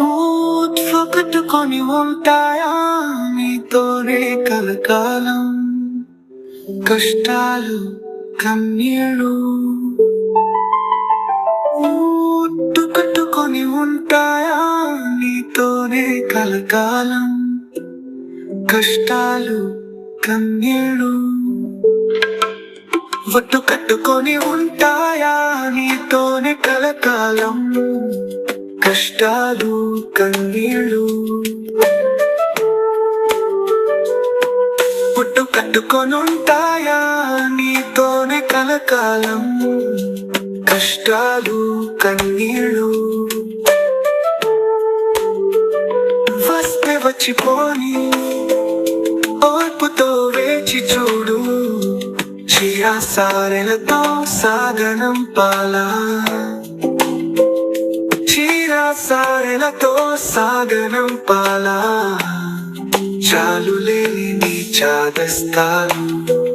పట్టుకొని కట్టుకొని ఉంటాయా నీతోనే కలకాలం కష్టాలు కన్నీళ్ళు. నోటు కట్టుకొని ఉంటాయా నీతోనే కలకాలం కష్టాలు కన్నీళ్ళు ఒట్టు కట్టుకొని ఉంటాయా నీతోనే కలకాలం. కష్టాలు కన్నీళ్ళు పుట్టు కట్టుకొని ఉంటాయా నీతోనే కలకాలం. కష్టాలు కన్నీళ్ళు వస్తే వచ్చిపోని. ఓర్పుతో వేచి చూడు. చియా సారెలతో సాగనం పాలా. చీరా సారెలతో సాగనం పాలా. చాలు లేని చాదస్తాలు.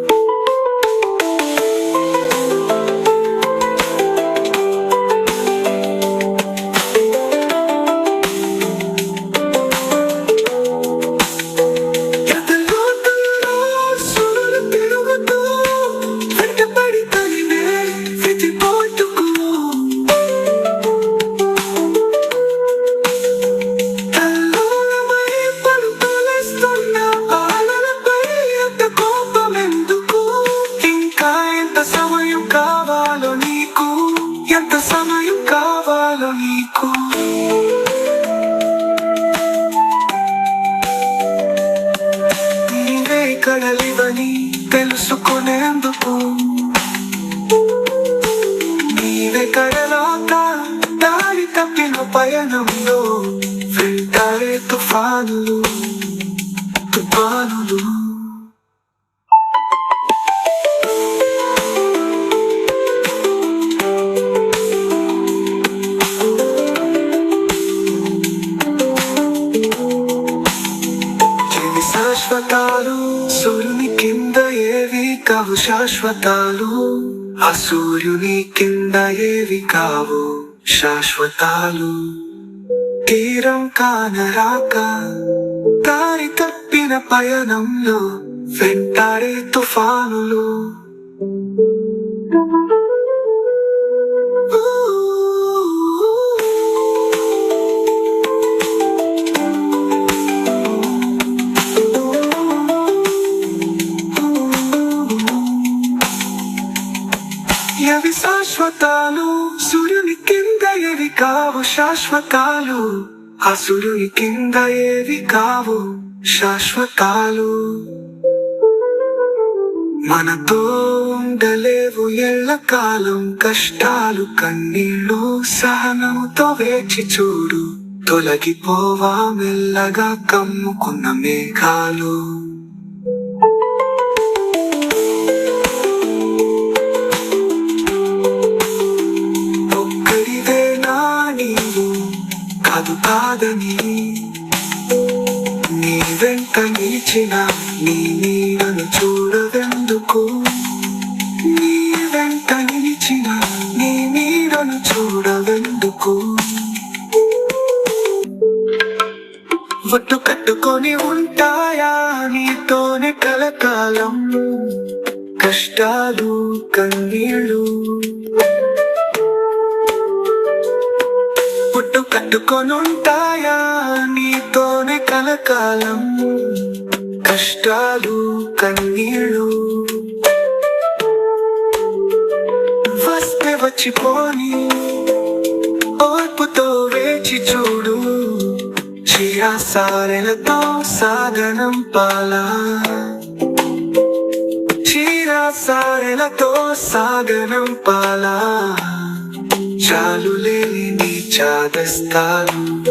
కడలివని తెలుసుకునేందుకు. నీవే కడలాక దారి తప్పిన పయనంలో వెళ్తారే తుఫానులు. కావు శాశ్వతాలు ఆ సూర్యుని కింద ఏవి కావు శాశ్వతాలు. తీరం కానరాక దారి తప్పిన పయనంలో వెంటాడే తుఫానులు. కావు శాశ్వతాలు ఆ కింద ఏవి కావు శాశ్వతాలు. మనతో ఉండలేవు ఎల్లకాలం కష్టాలు కన్నీళ్ళు సహనముతో వేచి చూడు. తొలగిపోవా మెల్లగా కమ్ముకున్న మేఘాలు. వచ్చిన నీ నీడను చూడదెందుకు నీ వెంట నిలిచిన నీ నీడను చూడదెందుకు ఒట్టు కట్టుకొని ఉంటాయా నీతోనే కలకాలం? కష్టాలు కన్నీళ్ళు. పుట్టు కట్టుకొనుంటాయా నీతోనే కలకాలం? కష్టాలు కన్నీళ్ళు. వస్తే వచ్చిపోని ఓర్పుతో వేచి చూడు. చిరాసారెలతో సాగనం పాలా. చీరాసారెలతో సాగనం పాలా. చాలు లేని చాదస్తాను చాదస్తాలు.